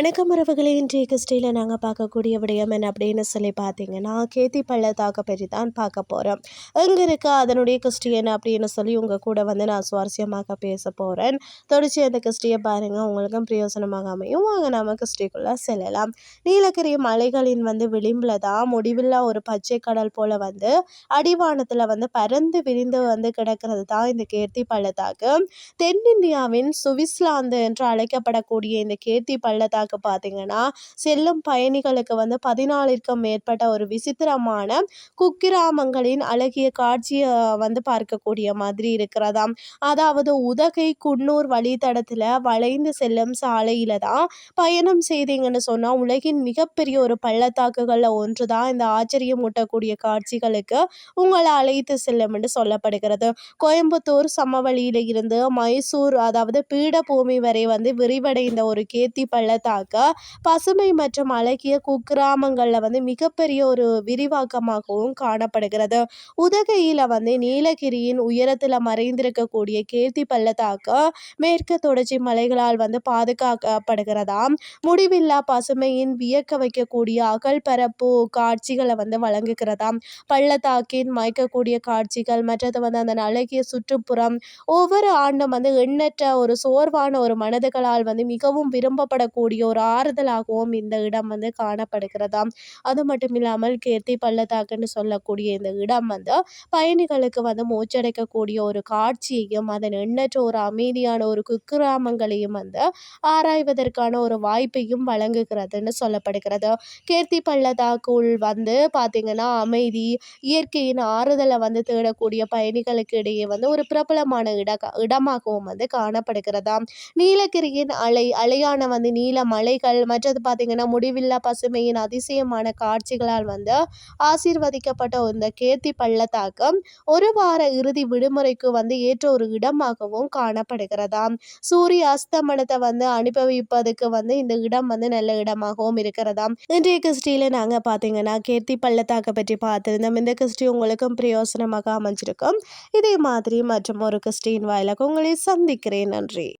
வணக்கம் உறவுகளே. இன்றைய கிறிஸ்டியில் நாங்கள் பார்க்கக்கூடிய விடயம் என்ன அப்படின்னு சொல்லி பார்த்தீங்கன்னா கேத்தி பள்ளத்தாக்க பற்றி தான் பார்க்க போகிறோம் எங்கே இருக்கா அதனுடைய கிறிஸ்டி என்ன அப்படின்னு சொல்லி உங்கள் கூட வந்து நான் சுவாரஸ்யமாக பேச போகிறேன் தொடர்ச்சி அந்த கிறிஸ்டியை பாருங்கள் உங்களுக்கும் பிரயோசனமாக அமையும். வாங்க நம்ம கிறிஸ்டிக்குள்ளே செல்லலாம். நீலகிரி மலைகளின் வந்து விளிம்பில் தான் முடிவில்லா ஒரு பச்சை கடல் போல் வந்து அடிவானத்தில் வந்து பறந்து விரிந்து வந்து கிடக்கிறது தான் இந்த கேர்த்தி பள்ளத்தாக்கு. தென்னிந்தியாவின் சுவிஸ்லாந்து என்று அழைக்கப்படக்கூடிய இந்த கேர்த்தி பள்ளத்தாக்கு பார்த்தீங்கன்னா செல்லும் பயணிகளுக்கு வந்து பதினாலிற்கும் மேற்பட்ட ஒரு விசித்திரமான குக்கிராமங்களின் அழகிய காட்சியை வந்து பார்க்கக்கூடிய மாதிரி இருக்கிறதாம். அதாவது உதகை குன்னூர் வழித்தடத்தில் வளைந்து செல்லும் சாலையில் தான் பயணம் செய்தீங்கன்னு சொன்னால் உலகின் மிகப்பெரிய ஒரு பள்ளத்தாக்குகளில் ஒன்று தான் இந்த ஆச்சரியமூட்டக்கூடிய காட்சிகளுக்கு உங்களை அழைத்து செல்லும் என்று சொல்லப்படுகிறது. கோயம்புத்தூர் சமவெளியில் இருந்து மைசூர் அதாவது பீடபூமி வரை வந்து விரிவடைந்த ஒரு கேத்தி பள்ளத்தாக்கு பசுமை மற்றும் அழகிய குக்கிராமங்களில் வந்து மிகப்பெரிய ஒரு விரிவாக்கமாகவும் காணப்படுகிறது. உதகையில் வந்து நீலகிரியின் உயரத்தில் மறைந்திருக்கக்கூடிய கீர்த்தி பள்ளத்தாக்க மேற்கு தொடர்ச்சி மலைகளால் வந்து பாதுகாக்கப்படுகிறதாம் முடிவில்லா பசுமையின் வியக்க வைக்கக்கூடிய அகல் பரப்பு காட்சிகளை வந்து வழங்குகிறதாம் பள்ளத்தாக்கின் மயக்கக்கூடிய காட்சிகள் மற்றது வந்து அந்த அழகிய சுற்றுப்புறம் ஒவ்வொரு ஆண்டும் வந்து எண்ணற்ற ஒரு சோர்வான ஒரு மனதுகளால் வந்து மிகவும் விரும்பப்படக்கூடிய ஒரு ஆறுதலாகவும் இந்த இடம் வந்து காணப்படுகிறதாம். அது மட்டும் இல்லாமல் கீர்த்தி பள்ளத்தாக்குன்னு சொல்லக்கூடிய இந்த இடம் வந்து பயணிகளுக்கு வந்து மூச்சடைக்கக்கூடிய ஒரு காட்சியையும் அதன் எண்ணற்ற ஒரு அமைதியான ஒரு குக்கிராமங்களையும் வந்து ஆராய்வதற்கான ஒரு வாய்ப்பையும் வழங்குகிறதுன்னு சொல்லப்படுகிறது. கீர்த்தி பள்ளத்தாக்குள் வந்து பார்த்திங்கன்னா அமைதி இயற்கையின் ஆறுதலை வந்து தேடக்கூடிய பயணிகளுக்கு இடையே வந்து ஒரு பிரபலமான இட இடமாகவும் வந்து காணப்படுகிறதாம். நீலகிரியின் அலை அலையான வந்து நீல மலைகள் மற்றது பார்த்திங்கன்னா முடிவில்லா பசுமையின் அதிசயமான காட்சிகளால் வந்து ஆசீர்வதிக்கப்பட்ட இந்த கேத்தி பள்ளத்தாக்கு ஒரு வார இறுதி விடுமுறைக்கு வந்து ஏற்ற ஒரு இடமாகவும் காணப்படுகிறதாம். சூரிய அஸ்தமனத்தை வந்து அனுபவிப்பதுக்கு வந்து இந்த இடம் வந்து நல்ல இடமாகவும் இருக்கிறதாம். இன்றைய கிறிஸ்டியில் நாங்கள் பார்த்தீங்கன்னா கீர்த்தி பள்ளத்தாக்கை பற்றி பார்த்துருந்தோம். இந்த கிறிஸ்டி உங்களுக்கும் பிரயோசனமாக அமைஞ்சிருக்கும். இதே மாதிரி மற்றும் ஒரு கிறிஸ்டின் வாயிலாக உங்களை சந்திக்கிறேன். நன்றி.